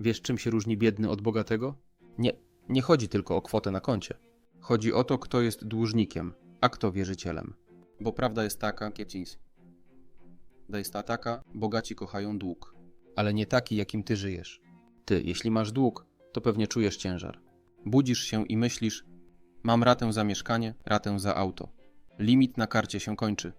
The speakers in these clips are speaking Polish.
Wiesz, czym się różni biedny od bogatego? Nie, nie chodzi tylko o kwotę na koncie. Chodzi o to, kto jest dłużnikiem, a kto wierzycielem. Bo prawda jest taka, Kiepciński. Prawda jest ta taka, bogaci kochają dług. Ale nie taki, jakim ty żyjesz. Ty, jeśli masz dług, to pewnie czujesz ciężar. Budzisz się i myślisz, mam ratę za mieszkanie, ratę za auto. Limit na karcie się kończy.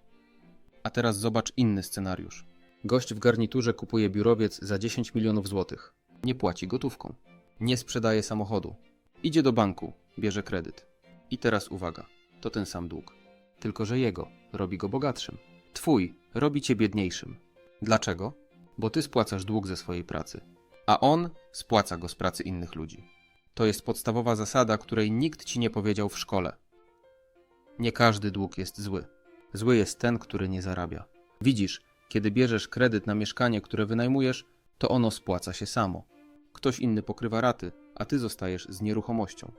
A teraz zobacz inny scenariusz. Gość w garniturze kupuje biurowiec za 10 milionów złotych. Nie płaci gotówką. Nie sprzedaje samochodu. Idzie do banku, bierze kredyt. I teraz uwaga, to ten sam dług. Tylko, że jego robi go bogatszym. Twój robi cię biedniejszym. Dlaczego? Bo ty spłacasz dług ze swojej pracy, a on spłaca go z pracy innych ludzi. To jest podstawowa zasada, której nikt ci nie powiedział w szkole. Nie każdy dług jest zły. Zły jest ten, który nie zarabia. Widzisz, kiedy bierzesz kredyt na mieszkanie, które wynajmujesz, to ono spłaca się samo. Ktoś inny pokrywa raty, a ty zostajesz z nieruchomością.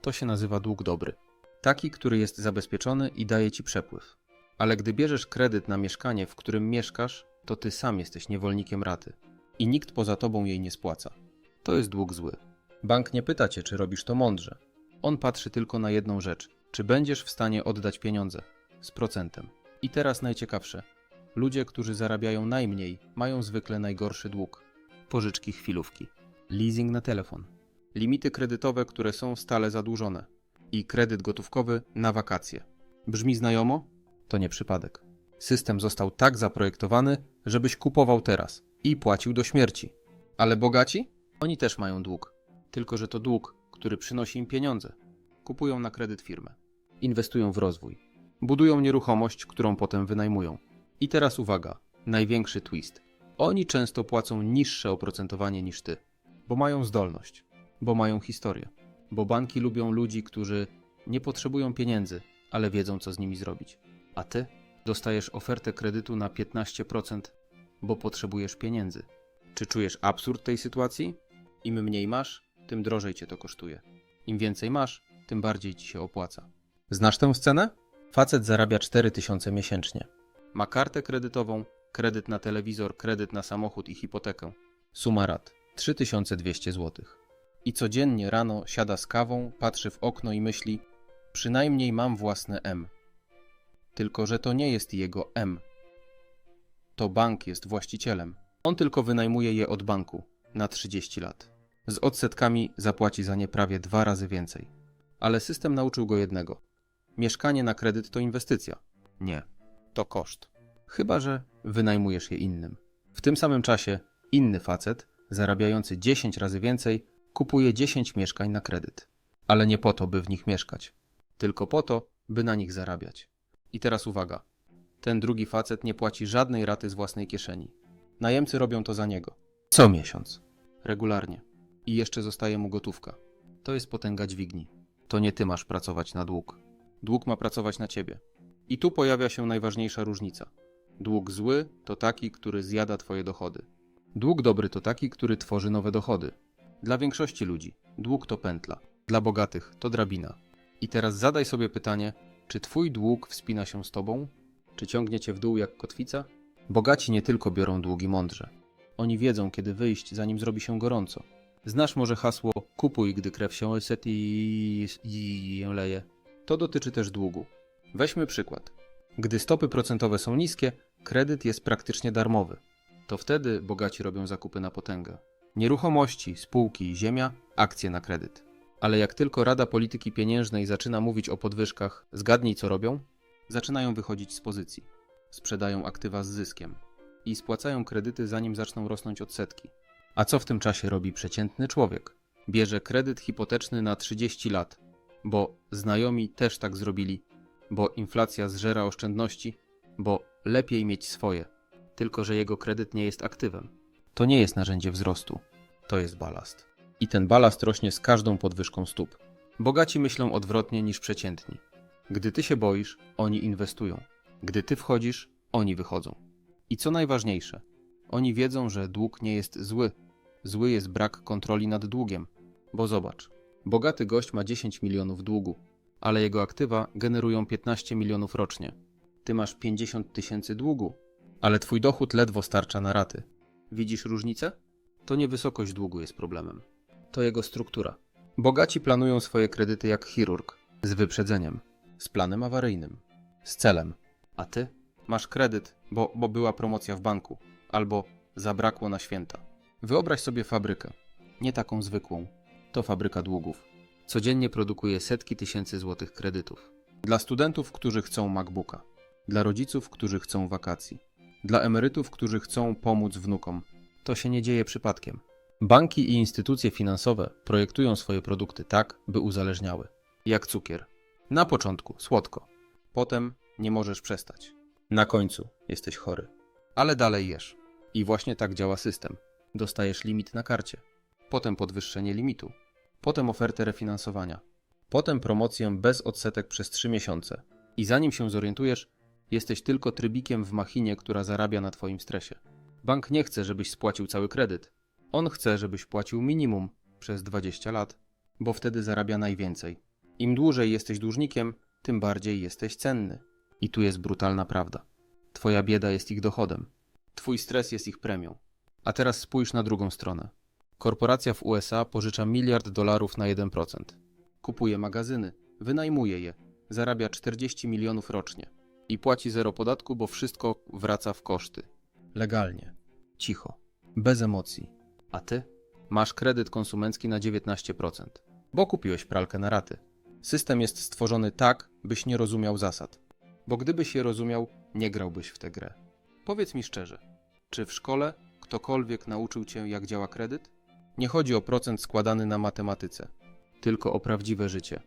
To się nazywa dług dobry. Taki, który jest zabezpieczony i daje ci przepływ. Ale gdy bierzesz kredyt na mieszkanie, w którym mieszkasz, to ty sam jesteś niewolnikiem raty. I nikt poza tobą jej nie spłaca. To jest dług zły. Bank nie pyta cię, czy robisz to mądrze. On patrzy tylko na jedną rzecz: czy będziesz w stanie oddać pieniądze z procentem. I teraz najciekawsze: ludzie, którzy zarabiają najmniej, mają zwykle najgorszy dług. Pożyczki chwilówki, leasing na telefon, limity kredytowe, które są stale zadłużone i kredyt gotówkowy na wakacje. Brzmi znajomo? To nie przypadek. System został tak zaprojektowany, żebyś kupował teraz i płacił do śmierci. Ale bogaci? Oni też mają dług. Tylko, że to dług, który przynosi im pieniądze. Kupują na kredyt firmę. Inwestują w rozwój. Budują nieruchomość, którą potem wynajmują. I teraz uwaga, największy twist. Oni często płacą niższe oprocentowanie niż ty, bo mają zdolność, bo mają historię, bo banki lubią ludzi, którzy nie potrzebują pieniędzy, ale wiedzą, co z nimi zrobić. A ty dostajesz ofertę kredytu na 15%, bo potrzebujesz pieniędzy. Czy czujesz absurd tej sytuacji? Im mniej masz, tym drożej cię to kosztuje. Im więcej masz, tym bardziej ci się opłaca. Znasz tę scenę? Facet zarabia 4000 miesięcznie. Ma kartę kredytową, kredyt na telewizor, kredyt na samochód i hipotekę. Suma rat 3200 zł. I codziennie rano siada z kawą, patrzy w okno i myśli: Przynajmniej mam własne M. Tylko, że to nie jest jego M. To bank jest właścicielem. On tylko wynajmuje je od banku na 30 lat. Z odsetkami zapłaci za nie prawie dwa razy więcej. Ale system nauczył go jednego: mieszkanie na kredyt to inwestycja. Nie, to koszt. Chyba, że wynajmujesz je innym. W tym samym czasie inny facet, zarabiający 10 razy więcej, kupuje 10 mieszkań na kredyt. Ale nie po to, by w nich mieszkać, tylko po to, by na nich zarabiać. I teraz uwaga. Ten drugi facet nie płaci żadnej raty z własnej kieszeni. Najemcy robią to za niego. Co miesiąc. Regularnie. I jeszcze zostaje mu gotówka. To jest potęga dźwigni. To nie ty masz pracować na dług. Dług ma pracować na ciebie. I tu pojawia się najważniejsza różnica. Dług zły to taki, który zjada twoje dochody. Dług dobry to taki, który tworzy nowe dochody. Dla większości ludzi dług to pętla, dla bogatych to drabina. I teraz zadaj sobie pytanie, czy twój dług wspina się z tobą? Czy ciągnie cię w dół jak kotwica? Bogaci nie tylko biorą długi mądrze. Oni wiedzą, kiedy wyjść, zanim zrobi się gorąco. Znasz może hasło kupuj, gdy krew się oset i, i leje. To dotyczy też długu. Weźmy przykład. Gdy stopy procentowe są niskie, kredyt jest praktycznie darmowy. To wtedy bogaci robią zakupy na potęgę. Nieruchomości, spółki, ziemia, akcje na kredyt. Ale jak tylko Rada Polityki Pieniężnej zaczyna mówić o podwyżkach, zgadnij co robią? Zaczynają wychodzić z pozycji. Sprzedają aktywa z zyskiem i spłacają kredyty zanim zaczną rosnąć odsetki. A co w tym czasie robi przeciętny człowiek? Bierze kredyt hipoteczny na 30 lat, bo znajomi też tak zrobili, bo inflacja zżera oszczędności, bo lepiej mieć swoje, tylko że jego kredyt nie jest aktywem. To nie jest narzędzie wzrostu, to jest balast. I ten balast rośnie z każdą podwyżką stóp. Bogaci myślą odwrotnie niż przeciętni. Gdy ty się boisz, oni inwestują. Gdy ty wchodzisz, oni wychodzą. I co najważniejsze, oni wiedzą, że dług nie jest zły. Zły jest brak kontroli nad długiem. Bo zobacz, bogaty gość ma 10 milionów długu, ale jego aktywa generują 15 milionów rocznie. Ty masz 50 tysięcy długu, ale twój dochód ledwo starcza na raty. Widzisz różnicę? To nie wysokość długu jest problemem. To jego struktura. Bogaci planują swoje kredyty jak chirurg, z wyprzedzeniem, z planem awaryjnym, z celem. A ty masz kredyt, bo, bo była promocja w banku, albo zabrakło na święta. Wyobraź sobie fabrykę, nie taką zwykłą. To fabryka długów. Codziennie produkuje setki tysięcy złotych kredytów. Dla studentów, którzy chcą MacBooka, dla rodziców, którzy chcą wakacji, dla emerytów, którzy chcą pomóc wnukom. To się nie dzieje przypadkiem. Banki i instytucje finansowe projektują swoje produkty tak, by uzależniały. Jak cukier. Na początku słodko, potem nie możesz przestać. Na końcu jesteś chory, ale dalej jesz. I właśnie tak działa system. Dostajesz limit na karcie, potem podwyższenie limitu, potem ofertę refinansowania, potem promocję bez odsetek przez 3 miesiące. I zanim się zorientujesz, jesteś tylko trybikiem w machinie, która zarabia na Twoim stresie. Bank nie chce, żebyś spłacił cały kredyt. On chce, żebyś płacił minimum przez 20 lat, bo wtedy zarabia najwięcej. Im dłużej jesteś dłużnikiem, tym bardziej jesteś cenny. I tu jest brutalna prawda. Twoja bieda jest ich dochodem. Twój stres jest ich premią. A teraz spójrz na drugą stronę. Korporacja w USA pożycza miliard dolarów na 1%. Kupuje magazyny, wynajmuje je, zarabia 40 milionów rocznie i płaci zero podatku, bo wszystko wraca w koszty. Legalnie, cicho, bez emocji. A ty? Masz kredyt konsumencki na 19%, bo kupiłeś pralkę na raty. System jest stworzony tak, byś nie rozumiał zasad. Bo gdybyś je rozumiał, nie grałbyś w tę grę. Powiedz mi szczerze, czy w szkole ktokolwiek nauczył cię, jak działa kredyt? Nie chodzi o procent składany na matematyce, tylko o prawdziwe życie.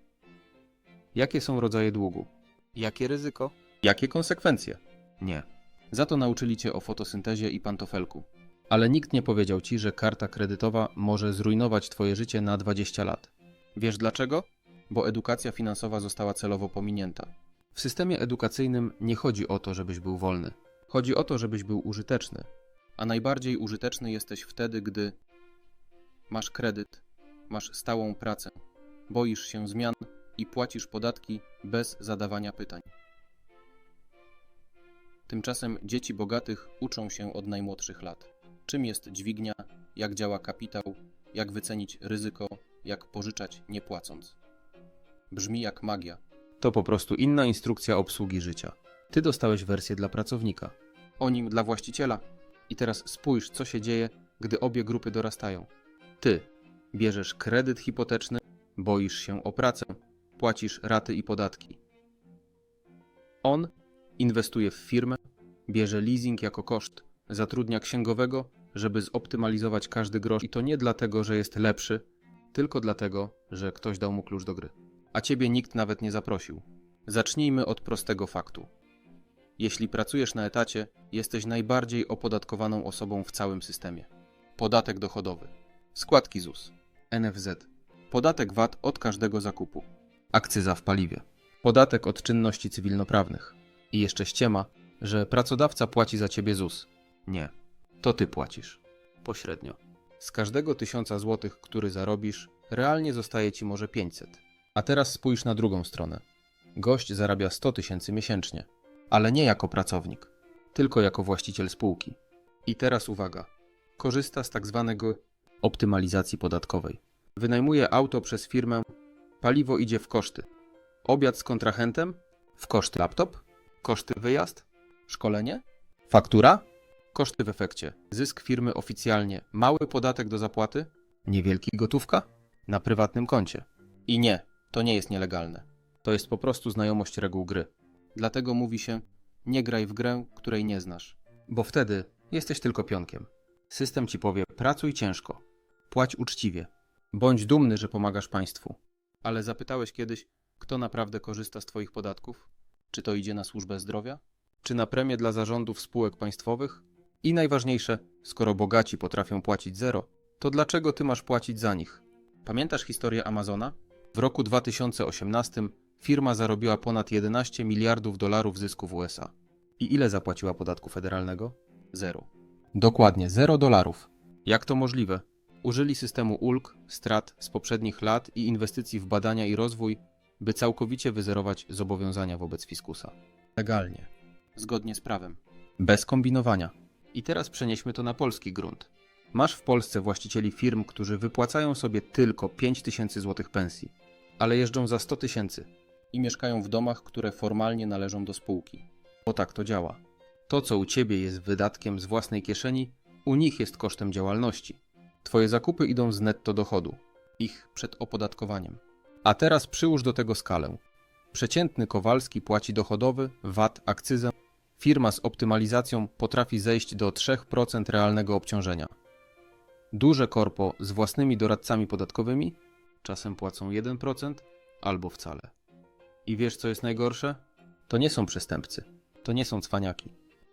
Jakie są rodzaje długu? Jakie ryzyko? Jakie konsekwencje? Nie. Za to nauczyli cię o fotosyntezie i pantofelku. Ale nikt nie powiedział ci, że karta kredytowa może zrujnować twoje życie na 20 lat. Wiesz dlaczego? Bo edukacja finansowa została celowo pominięta. W systemie edukacyjnym nie chodzi o to, żebyś był wolny. Chodzi o to, żebyś był użyteczny. A najbardziej użyteczny jesteś wtedy, gdy masz kredyt, masz stałą pracę, boisz się zmian i płacisz podatki bez zadawania pytań. Tymczasem dzieci bogatych uczą się od najmłodszych lat. Czym jest dźwignia, jak działa kapitał, jak wycenić ryzyko, jak pożyczać nie płacąc. Brzmi jak magia. To po prostu inna instrukcja obsługi życia. Ty dostałeś wersję dla pracownika, o nim dla właściciela. I teraz spójrz, co się dzieje, gdy obie grupy dorastają. Ty bierzesz kredyt hipoteczny, boisz się o pracę, płacisz raty i podatki. On inwestuje w firmę, bierze leasing jako koszt, zatrudnia księgowego, żeby zoptymalizować każdy grosz. I to nie dlatego, że jest lepszy, tylko dlatego, że ktoś dał mu klucz do gry. A ciebie nikt nawet nie zaprosił. Zacznijmy od prostego faktu. Jeśli pracujesz na etacie, jesteś najbardziej opodatkowaną osobą w całym systemie. Podatek dochodowy, składki ZUS, NFZ, podatek VAT od każdego zakupu, akcyza w paliwie, podatek od czynności cywilnoprawnych. I jeszcze ściema, że pracodawca płaci za ciebie ZUS. Nie, to ty płacisz. Pośrednio. Z każdego tysiąca złotych, który zarobisz, realnie zostaje ci może 500. A teraz spójrz na drugą stronę. Gość zarabia 100 tysięcy miesięcznie, ale nie jako pracownik, tylko jako właściciel spółki. I teraz uwaga. Korzysta z tak zwanego optymalizacji podatkowej. Wynajmuje auto przez firmę, paliwo idzie w koszty. Obiad z kontrahentem? W koszty laptop? Koszty wyjazd? Szkolenie? Faktura? Koszty w efekcie. Zysk firmy oficjalnie. Mały podatek do zapłaty? Niewielki gotówka? Na prywatnym koncie. I nie, to nie jest nielegalne. To jest po prostu znajomość reguł gry. Dlatego mówi się: nie graj w grę, której nie znasz. Bo wtedy jesteś tylko pionkiem. System ci powie: pracuj ciężko, płać uczciwie, bądź dumny, że pomagasz państwu. Ale zapytałeś kiedyś, kto naprawdę korzysta z Twoich podatków? Czy to idzie na służbę zdrowia? Czy na premię dla zarządów spółek państwowych? I najważniejsze, skoro bogaci potrafią płacić zero, to dlaczego ty masz płacić za nich? Pamiętasz historię Amazona? W roku 2018 firma zarobiła ponad 11 miliardów dolarów zysku w USA. I ile zapłaciła podatku federalnego? Zero. Dokładnie, zero dolarów. Jak to możliwe? Użyli systemu ulg, strat z poprzednich lat i inwestycji w badania i rozwój, by całkowicie wyzerować zobowiązania wobec fiskusa. Legalnie. Zgodnie z prawem. Bez kombinowania. I teraz przenieśmy to na polski grunt. Masz w Polsce właścicieli firm, którzy wypłacają sobie tylko 5 tysięcy złotych pensji, ale jeżdżą za 100 tysięcy i mieszkają w domach, które formalnie należą do spółki. Bo tak to działa. To, co u ciebie jest wydatkiem z własnej kieszeni, u nich jest kosztem działalności. Twoje zakupy idą z netto dochodu, ich przed opodatkowaniem. A teraz przyłóż do tego skalę. Przeciętny Kowalski płaci dochodowy, VAT, akcyzę. Firma z optymalizacją potrafi zejść do 3% realnego obciążenia. Duże korpo z własnymi doradcami podatkowymi czasem płacą 1% albo wcale. I wiesz, co jest najgorsze? To nie są przestępcy, to nie są cwaniaki.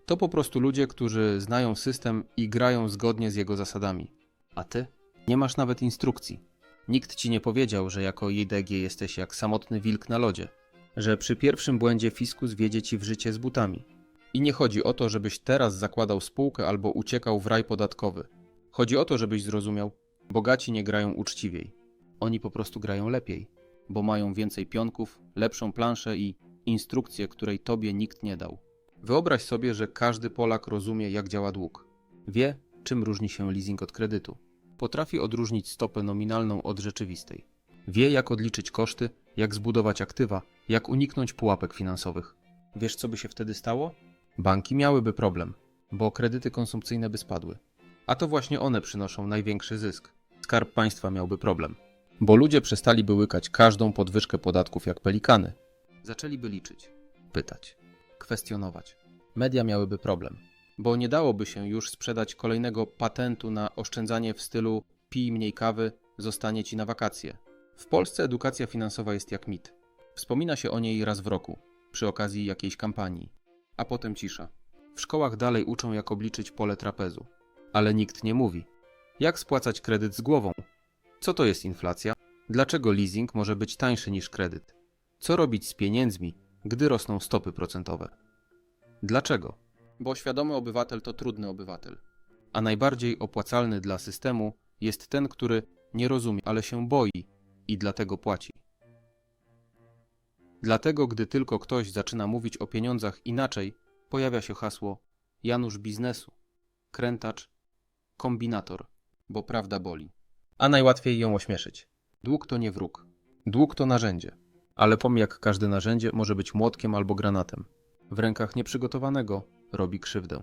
To po prostu ludzie, którzy znają system i grają zgodnie z jego zasadami. A ty? Nie masz nawet instrukcji. Nikt ci nie powiedział, że jako JDG jesteś jak samotny wilk na lodzie, że przy pierwszym błędzie fiskus wiedzie ci w życie z butami. I nie chodzi o to, żebyś teraz zakładał spółkę albo uciekał w raj podatkowy. Chodzi o to, żebyś zrozumiał, bogaci nie grają uczciwiej. Oni po prostu grają lepiej, bo mają więcej pionków, lepszą planszę i instrukcję, której tobie nikt nie dał. Wyobraź sobie, że każdy Polak rozumie, jak działa dług. Wie, czym różni się leasing od kredytu. Potrafi odróżnić stopę nominalną od rzeczywistej. Wie, jak odliczyć koszty, jak zbudować aktywa, jak uniknąć pułapek finansowych. Wiesz, co by się wtedy stało? Banki miałyby problem, bo kredyty konsumpcyjne by spadły. A to właśnie one przynoszą największy zysk. Skarb państwa miałby problem, bo ludzie przestaliby łykać każdą podwyżkę podatków jak pelikany. Zaczęliby liczyć, pytać, kwestionować. Media miałyby problem, bo nie dałoby się już sprzedać kolejnego patentu na oszczędzanie w stylu pij mniej kawy, zostanie ci na wakacje. W Polsce edukacja finansowa jest jak mit. Wspomina się o niej raz w roku, przy okazji jakiejś kampanii, a potem cisza. W szkołach dalej uczą, jak obliczyć pole trapezu, ale nikt nie mówi. Jak spłacać kredyt z głową? Co to jest inflacja? Dlaczego leasing może być tańszy niż kredyt? Co robić z pieniędzmi, gdy rosną stopy procentowe? Dlaczego? Bo świadomy obywatel to trudny obywatel. A najbardziej opłacalny dla systemu jest ten, który nie rozumie, ale się boi i dlatego płaci. Dlatego, gdy tylko ktoś zaczyna mówić o pieniądzach inaczej, pojawia się hasło Janusz biznesu, krętacz, kombinator, bo prawda boli. A najłatwiej ją ośmieszyć. Dług to nie wróg. Dług to narzędzie. Ale pom jak każde narzędzie może być młotkiem albo granatem. W rękach nieprzygotowanego robi krzywdę.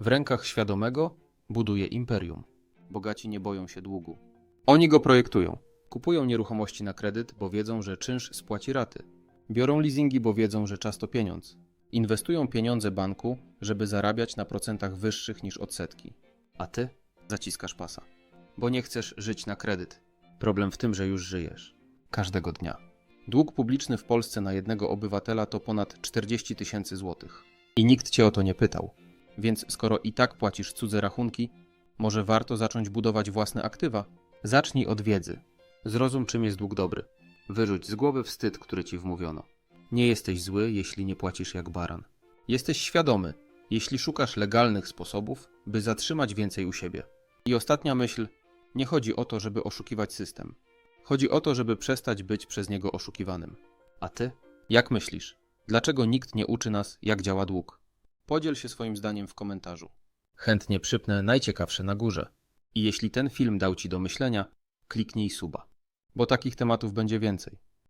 W rękach świadomego buduje imperium. Bogaci nie boją się długu. Oni go projektują. Kupują nieruchomości na kredyt, bo wiedzą, że czynsz spłaci raty. Biorą leasingi, bo wiedzą, że czas to pieniądz. Inwestują pieniądze banku, żeby zarabiać na procentach wyższych niż odsetki. A ty zaciskasz pasa, bo nie chcesz żyć na kredyt. Problem w tym, że już żyjesz. Każdego dnia. Dług publiczny w Polsce na jednego obywatela to ponad 40 tysięcy złotych. I nikt cię o to nie pytał. Więc skoro i tak płacisz cudze rachunki, może warto zacząć budować własne aktywa? Zacznij od wiedzy. Zrozum, czym jest dług dobry. Wyrzuć z głowy wstyd, który ci wmówiono. Nie jesteś zły, jeśli nie płacisz jak baran. Jesteś świadomy, jeśli szukasz legalnych sposobów, by zatrzymać więcej u siebie. I ostatnia myśl: nie chodzi o to, żeby oszukiwać system. Chodzi o to, żeby przestać być przez niego oszukiwanym. A ty? Jak myślisz? Dlaczego nikt nie uczy nas, jak działa dług? Podziel się swoim zdaniem w komentarzu. Chętnie przypnę najciekawsze na górze. I jeśli ten film dał ci do myślenia, kliknij suba, bo takich tematów będzie więcej.